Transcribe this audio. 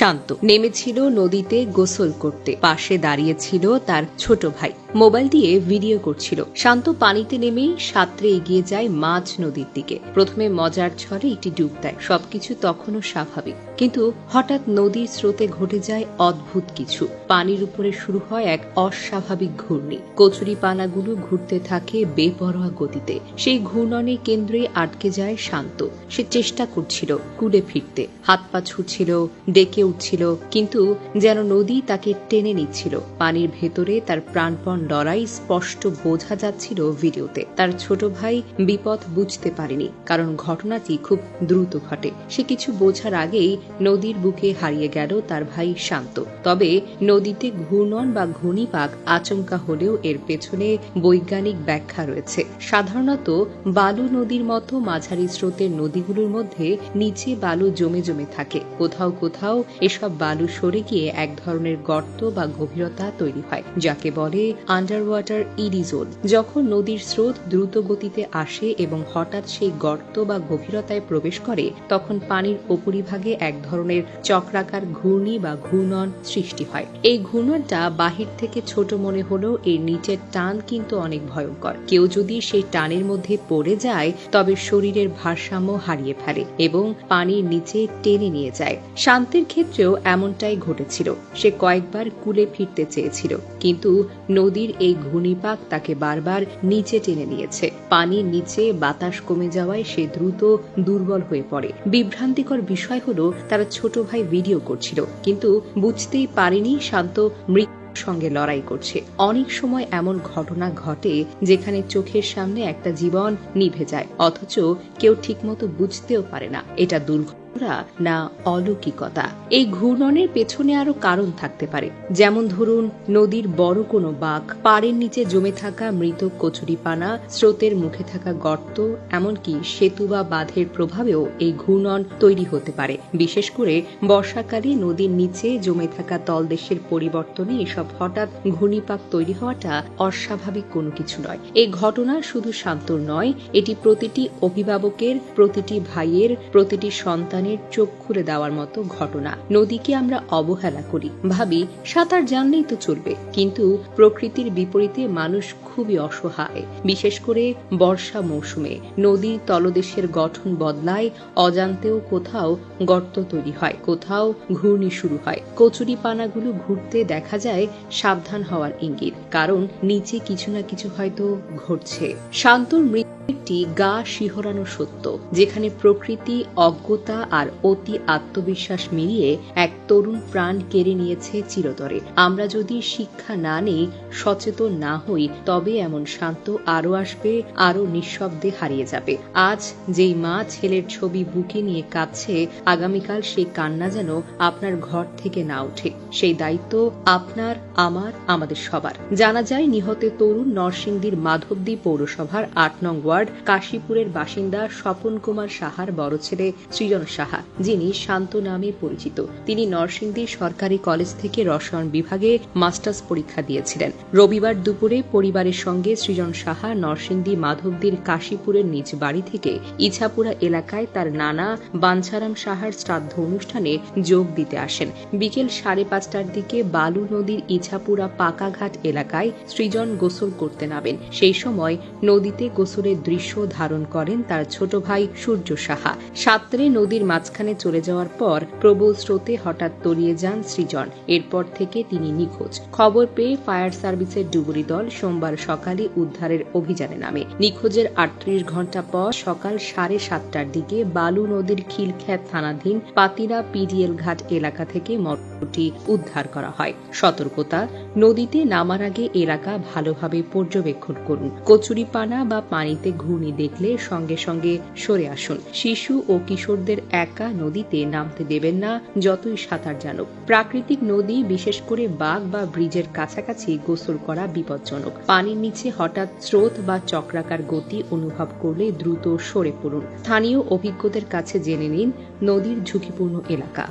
শান্ত। নেমেছিল নদীতে গোসল করতে। পাশে দাঁড়িয়েছিল তার ছোট ভাই। মোবাইল দিয়ে ভিডিও করছিল। শান্ত পানিতে নেমেই সাঁতরে এগিয়ে যায় মাঝ নদীর দিকে। প্রথমে মজার ছড়ে একটি ডুব দেয়। সবকিছু তখনও স্বাভাবিক। কিন্তু হঠাৎ নদীর স্রোতে ঘটে যায় অদ্ভুত কিছু। পানির উপরে শুরু হয় এক অস্বাভাবিক ঘূর্ণি। কচুরি পানাগুলো ঘুরতে থাকে বেপরোয়া গতিতে। সেই ঘূর্ণনের কেন্দ্রে আটকে যায় শান্ত। সে চেষ্টা করছিল কুলে ফিরতে। হাত পা ছুটছিল ডেকে উঠছিল, কিন্তু যেন নদী তাকে টেনে নিচ্ছিল। পানির ভেতরে তার প্রাণপণ লড়াই স্পষ্ট বোঝা যাচ্ছিল ভিডিওতে। তার ছোট ভাই বিপদ বুঝতে পারেনি, কারণ ঘটনাটি খুব দ্রুত ঘটে। সে কিছু বোঝার আগেই নদীর বুকে হারিয়ে গেল তার ভাই শান্ত। তবে নদীতে ঘূর্ণন বা ঘূর্ণিপাক আচমকা হলেও এর পেছনে বৈজ্ঞানিক ব্যাখ্যা রয়েছে। সাধারণত বালু নদীর মতো মাঝারি স্রোতের নদীগুলোর মধ্যে নিচে বালু জমে জমে থাকে। কোথাও কোথাও এসব বালু সরে গিয়ে এক ধরনের গর্ত বা গভীরতা তৈরি হয়, যাকে বলে আন্ডার ওয়াটার ইডিজোন যখন নদীর স্রোত দ্রুত গতিতে আসে এবং হঠাৎ সেই গর্ত বা গভীরতায় প্রবেশ করে, তখন পানির উপরিভাগে এক ধরনের চক্রাকার ঘূর্ণি বা ঘূর্ণন সৃষ্টি হয়। এই ঘূর্ণনটা বাহির থেকে ছোট মনে হলেও এর নিচের টান কিন্তু অনেক ভয়ঙ্কর। কেউ যদি সেই টানের মধ্যে পড়ে যায়, তবে শরীরের ভারসাম্য হারিয়ে ফেলে এবং পানির নিচে টেনে নিয়ে যায়। শান্তির ক্ষেত্রেও এমনটাই ঘটেছিল। সে কয়েকবার কুলে ফিরতে চেয়েছিল। কিন্তু নদীর এই ঘূর্ণিপাক তাকে বারবার নিচে টেনে নিয়েছে। পানির নিচে, বাতাস কমে যাওয়ায় সে দ্রুত দুর্বল হয়ে পড়ে। বিভ্রান্তিকর বিষয় হলো, তার ছোট ভাই ভিডিও করছিল, কিন্তু বুঝতেই পারেনি শান্ত মৃত্যু সঙ্গে লড়াই করছে। অনেক সময় এমন ঘটনা ঘটে, যেখানে চোখের সামনে একটা জীবন নিভে যায়, অথচ কেউ ঠিকমতো বুঝতেও পারে না। এটা দুর্ঘটনা। না অলৌকিকতা। এই ঘূর্ণনের পেছনে আরও কারণ থাকতে পারে। যেমন ধরুন, নদীর বড় কোনো বাঘ পাড়ের নিচে জমে থাকা মৃত কচুরিপানা, স্রোতের মুখে থাকা গর্ত, এমনকি সেতু বা বাঁধের প্রভাবেও এই ঘূর্ণন তৈরি হতে পারে। বিশেষ করে বর্ষাকালে নদীর নিচে জমে থাকা তলদেশের পরিবর্তনে এসব হঠাৎ ঘূর্ণিপাক তৈরি হওয়াটা অস্বাভাবিক কোনো কিছু নয়। এই ঘটনা শুধু শান্তর নয়, এটি প্রতিটি অভিভাবকের, প্রতিটি ভাইয়ের, প্রতিটি সন্তানের চোখ খুলে দেওয়ার মতো ঘটনা। নদীকে আমরা অবহেলা করি। ভাবি, সাঁতার জানলেই তো চলবে। কিন্তু প্রকৃতির বিপরীতে মানুষ খুবই অসহায়। বিশেষ করে বর্ষা মৌসুমে। নদীর তলদেশের গঠন বদলায়, অজান্তেও কোথাও গর্ত তৈরি হয়, কোথাও ঘূর্ণি শুরু হয়। কচুরি পানাগুলো ঘুরতে দেখা যায়, সাবধান হওয়ার ইঙ্গিত। কারণ নিচে কিছু না কিছু হয়তো ঘটছে। শান্তর মৃত্যু একটি গা শিহরানো সত্য, যেখানে প্রকৃতি, অজ্ঞতা আর অতি আত্মবিশ্বাস মিলিয়ে এক তরুণ প্রাণ কেড়ে নিয়েছে চিরতরে। আমরা যদি শিক্ষা না নেই, সচেতন না হই, তবে এমন শান্ত আরও আসবে, আরও নিঃশব্দে হারিয়ে যাবে। আজ যেই মা ছেলের ছবি বুকে নিয়ে কাঁদছে, আগামীকাল সেই কান্না যেন আপনার ঘর থেকে না ওঠে। সেই দায়িত্ব আপনার, আমার, আমাদের সবার। জানা যায় নিহতের তরুণ নরসিংদীর মাধবদী পৌরসভার আট নং ওয়ার্ড কাশীপুরের বাসিন্দা স্বপন কুমার সাহার বড় ছেলে সৃজন সাহা, যিনি শান্ত নামে পরিচিত। তিনি নরসিংদী সরকারি কলেজ থেকে রসায়ন বিভাগে মাস্টার্স পরীক্ষা দিয়েছিলেন। রবিবার দুপুরে পরিবারের সঙ্গে সৃজন সাহা নরসিংদী মাধবদীর কাশীপুরের নিজ বাড়ি থেকে ইছাপুরা এলাকায় তার নানা বাঞ্ছারাম সাহার শ্রাদ্ধ অনুষ্ঠানে যোগ দিতে আসেন। বিকেল সাড়ে পাঁচটার দিকে বালু নদীর ইছাপুরা পাকাঘাট এলাকায় সৃজন গোসল করতে নামেন। সেই সময় নদীতে গোসলের দৃশ্য ধারণ করেন তার ছোট ভাই সূর্য সাহা। সাঁতরে নদীর মাঝখানে চলে যাওয়ার পর প্রবল স্রোতে হঠাৎ তলিয়ে যান সৃজন। এরপর থেকে তিনি নিখোঁজ। খবর পেয়ে ফায়ার সার্ভিসের ডুবুরি দল সোমবার সকালে উদ্ধারের অভিযানে নামে। নিখোঁজের আটত্রিশ ঘণ্টা পর সকাল সাড়ে সাতটার দিকে বালু নদীর খিলখ্যাত থানাধীন পাতিরা পিডিএল ঘাট এলাকা থেকে মরটি উদ্ধার করা হয়। সতর্কতা, নদীতে নামার আগে এলাকা ভালোভাবে পর্যবেক্ষণ করুন। কচুরিপানা বা পানিতে ঘূর্ণি দেখলে সঙ্গে সঙ্গে সরে আসুন। শিশু ও কিশোরদের একা নদীতে নামতে দেবেন না, যতই সাঁতার জানুক। প্রাকৃতিক নদী, বিশেষ করে বাঘ বা ব্রিজের কাছাকাছি গোসল করা বিপজ্জনক। পানির নিচে হঠাৎ স্রোত বা চক্রাকার গতি অনুভব করলে দ্রুত সরে পড়ুন। স্থানীয় অভিজ্ঞদের কাছে জেনে নিন নদীর ঝুঁকিপূর্ণ এলাকা।